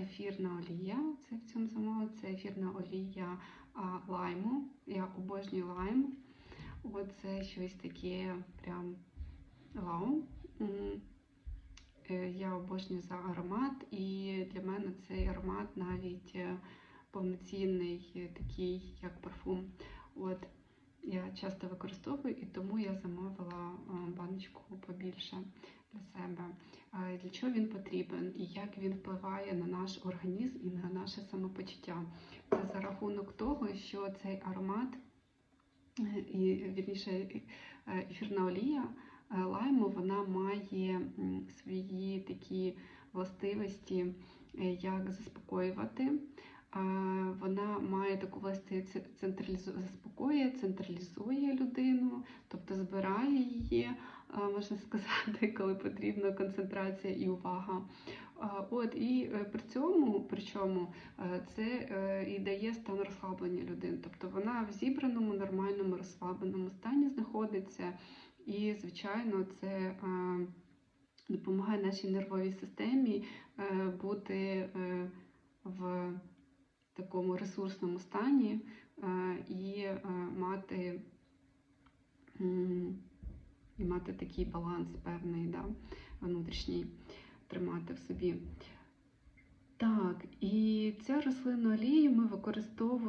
ефірна олія. Це в цьому замовила. Це ефірна олія а, лайму. Я обожнюю лайм. От це щось таке прям вау. Е, Я обожнюю за аромат, і для мене цей аромат навіть е, повноцінний, е, такий, як парфум. От я часто використовую, і тому я замовила баночку побільше для себе. Для чого він потрібен і як він впливає на наш організм і на наше самопочуття? Це за рахунок того, що цей аромат, і вірніше ефірна олія е, лайму, вона має свої такі властивості, е, як заспокоювати. Вона має таку властивість централізу... заспокоює, централізує людину, тобто збирає її, можна сказати, коли потрібна концентрація і увага. От і е, при цьому, причому е, це е, і дає стан розслаблення людини. Тобто вона в зібраному, нормальному, розслабленому стані знаходиться, і, звичайно, це допомагає нашій нервовій системі бути в такому ресурсному стані і мати, і мати такий баланс певний, да, внутрішній тримати в собі. Так, і цю рослинну олію ми використовуємо.